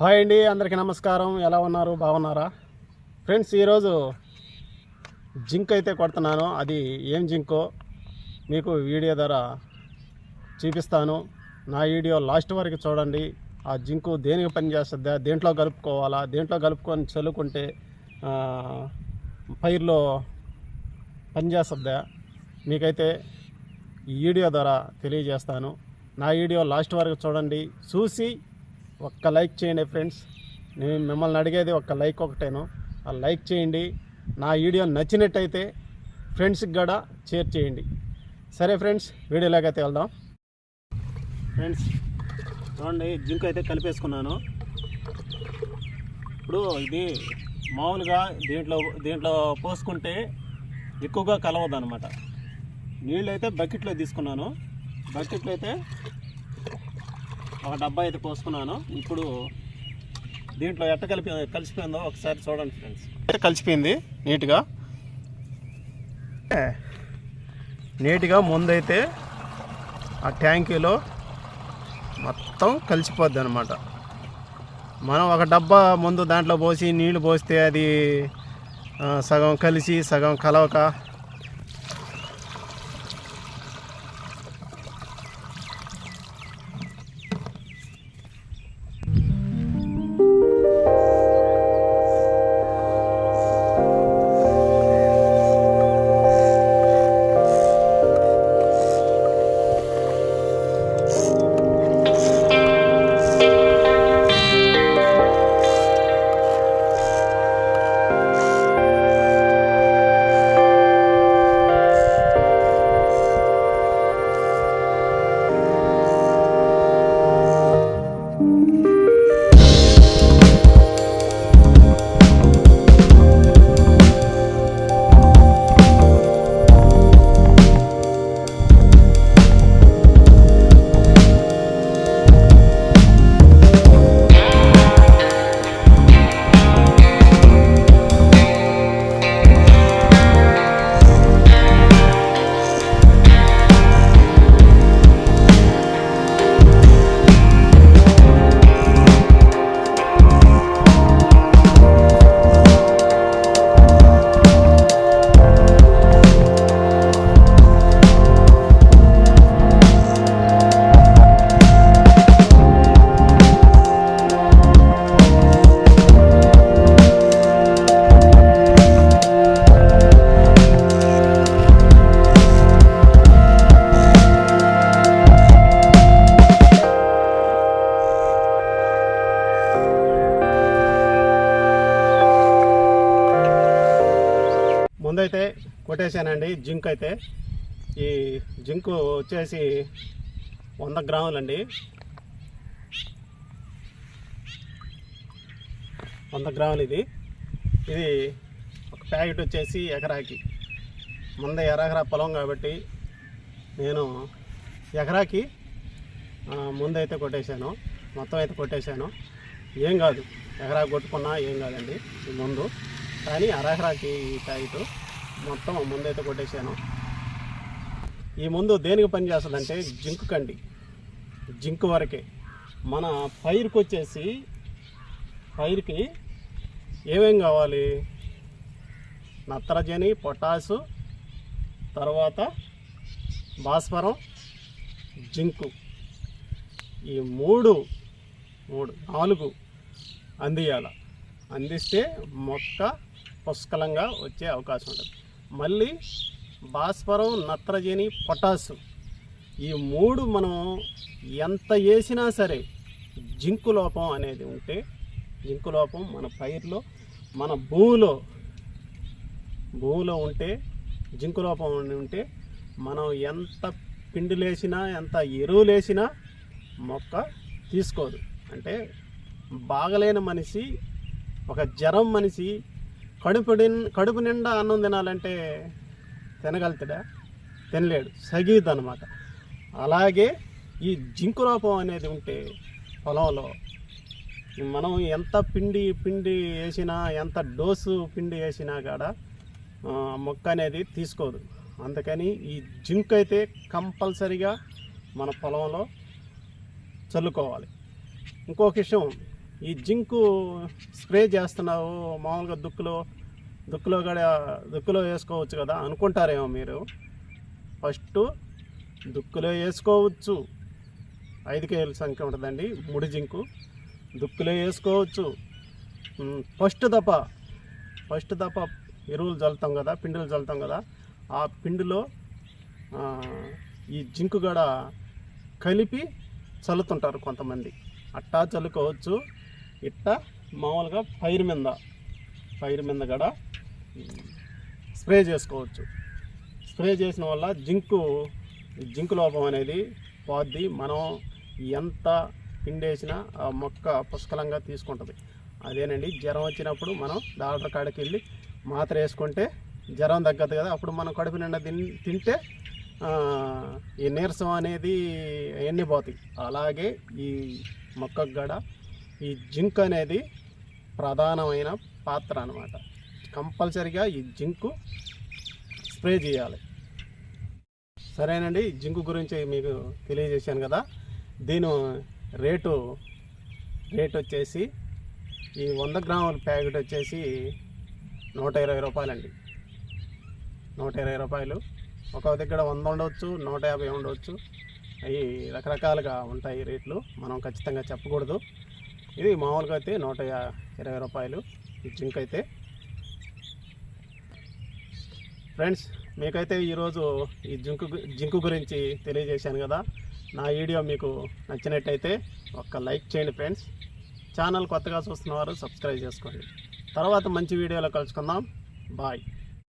Hi అండి అందరికీ నమస్కారం. ఎలా ఉన్నారు? బాగున్నారా? ఫ్రెండ్స్ ఈరోజు జింక్ అయితే కొడుతున్నాను. అది ఏం జింకో మీకు వీడియో ద్వారా చూపిస్తాను. నా వీడియో లాస్ట్ వరకు చూడండి. ఆ జింకు దేనికి పని చేస్తుందా దేంట్లో కలుపుకోవాలా? దేంట్లో కలుపుకొని చల్లుకుంటే పైర్లో పనిచేస్తుందా? మీకైతే ఈ వీడియో ద్వారా తెలియజేస్తాను. నా వీడియో లాస్ట్ వరకు చూడండి. చూసి ఒక్క లైక్ చేయండి ఫ్రెండ్స్. నేను మిమ్మల్ని అడిగేది ఒక్క లైక్ ఒకటేను. ఆ లైక్ చేయండి. నా వీడియో నచ్చినట్టయితే ఫ్రెండ్స్కి కూడా షేర్ చేయండి. సరే ఫ్రెండ్స్ వీడియోలోకైతే అయితే వెళ్దాం. ఫ్రెండ్స్ చూడండి జింక్ అయితే కలిపేసుకున్నాను. ఇప్పుడు ఇది మామూలుగా దీంట్లో దీంట్లో పోసుకుంటే ఎక్కువగా కలవదు అనమాట నీళ్ళు అయితే బకెట్లో తీసుకున్నాను. బకెట్లో అయితే ఒక డబ్బా అయితే పోసుకున్నాను. ఇప్పుడు దీంట్లో ఎట్ట కలిపి కలిసిపోయిందో ఒకసారి చూడండి ఫ్రెండ్స్. అయితే కలిసిపోయింది నీట్గా. నీట్గా ముందైతే ఆ ట్యాంకీలో మొత్తం కలిసిపోద్ది అనమాట మనం ఒక డబ్బా ముందు దాంట్లో పోసి నీళ్ళు పోస్తే అది సగం కలిసి సగం కలవక ముందైతే కొట్టేశానండి జింక్ అయితే. ఈ జింక్ వచ్చేసి వంద గ్రాములండి. వంద గ్రాములు ఇది ఇది ఒక ప్యాకెట్ వచ్చేసి ఎకరాకి. ముంద ఎకరా పొలం కాబట్టి నేను ఎకరాకి ముందైతే కొట్టేశాను. మొత్తం అయితే కొట్టేశాను. ఏం కాదు ఎకరా కొట్టుకున్నా ఏం కాదండి ముందు. కానీ అరహరాకి ఈ ప్యాకెట్. మొత్తం ముందైతే కొట్టేశాను. ఈ ముందు దేనికి పని చేస్తుందంటే జింక్ కండి. జింక్ వరకే. మన పైరుకి వచ్చేసి పైరుకి ఏమేం కావాలి? నత్రజని పొటాసు తర్వాత భాస్వరం జింకు. ఈ మూడు మూడు నాలుగు అందియాల. అందిస్తే మొక్క పుష్కలంగా వచ్చే అవకాశం ఉంటుంది. మళ్ళీ భాస్వరం నత్రజని పొటాసు ఈ మూడు మనం ఎంత వేసినా సరే జింకు లోపం అనేది ఉంటే జింకు లోపం మన పైర్లో మన భూమిలో భూమిలో ఉంటే జింకు లోపం ఉంటే మనం ఎంత పిండిలేసినా ఎంత ఎరువులేసినా మొక్క తీసుకోదు. అంటే బాగలేని మనిషి ఒక జ్వరం మనిషి కడుపు కడుపు నిండా అన్నం తినాలంటే తినగలుగుతాడా? తినలేడు. సగీద్ అనమాట అలాగే ఈ జింకు లోపం అనేది ఉంటే పొలంలో మనం ఎంత పిండి పిండి వేసినా ఎంత డోసు పిండి వేసినా కూడా మొక్క అనేది తీసుకోదు. అందుకని ఈ జింక్ అయితే కంపల్సరిగా మన పొలంలో చల్లుకోవాలి. ఇంకొక విషయం ఈ జింకు స్ప్రే చేస్తున్నావు మామూలుగా దుక్కులో దుక్కులో కూడా దుక్కులో వేసుకోవచ్చు కదా అనుకుంటారేమో మీరు. ఫస్ట్ దుక్కులో వేసుకోవచ్చు. ఐదు కేజీల సంఖ్య ఉంటుందండి ముడి జింకు. దుక్కులో వేసుకోవచ్చు. ఫస్ట్ దప ఫస్ట్ దప ఎరువులు చల్లుతాం కదా పిండిలు చల్లుతాం కదా ఆ పిండిలో ఈ జింకు కూడా కలిపి చల్లుతుంటారు కొంతమంది. అట్టా చల్లుకోవచ్చు. ఇట్ట మామూలుగా పైరు మీద పైరు మీద కూడా స్ప్రే చేసుకోవచ్చు. స్ప్రే చేసిన వల్ల జింకు జింకు లోపం అనేది పోద్ది. మనం ఎంత పిండేసినా ఆ మొక్క పుష్కలంగా తీసుకుంటుంది. అదేనండి జ్వరం వచ్చినప్పుడు మనం డాక్టర్ కాడికి వెళ్ళి మాత్ర వేసుకుంటే జ్వరం తగ్గదు కదా. అప్పుడు మనం కడుపు నిండా తిన్ తింటే ఈ నీరసం అనేది అవన్నీ పోతాయి. అలాగే ఈ మొక్కకు కూడా ఈ జింక్ అనేది ప్రధానమైన పాత్ర అన్నమాట. కంపల్సరిగా ఈ జింకు స్ప్రే చేయాలి. సరేనండి జింకు గురించి మీకు తెలియజేశాను కదా. దీని రేటు రేట్ వచ్చేసి ఈ వంద గ్రాముల ప్యాకెట్ వచ్చేసి నూట ఇరవై రూపాయలండి. నూట ఇరవై రూపాయలు. ఒక దగ్గర వంద ఉండవచ్చు నూట యాభై ఉండవచ్చు. అవి రకరకాలుగా ఉంటాయి రేట్లు. మనం ఖచ్చితంగా చెప్పకూడదు. ఇది మామూలుగా అయితే నూట యా- ఇరవై రూపాయలు. ఈ జింక్ అయితే. ఫ్రెండ్స్ మీకైతే ఈరోజు ఈ జింకు జింకు గురించి తెలియజేశాను కదా. నా వీడియో మీకు నచ్చినట్టయితే ఒక్క లైక్ చేయండి ఫ్రెండ్స్. ఛానల్ కొత్తగా చూస్తున్నవారు సబ్స్క్రైబ్ చేసుకోండి. తర్వాత మంచి వీడియోలో కలుసుకుందాం. బాయ్.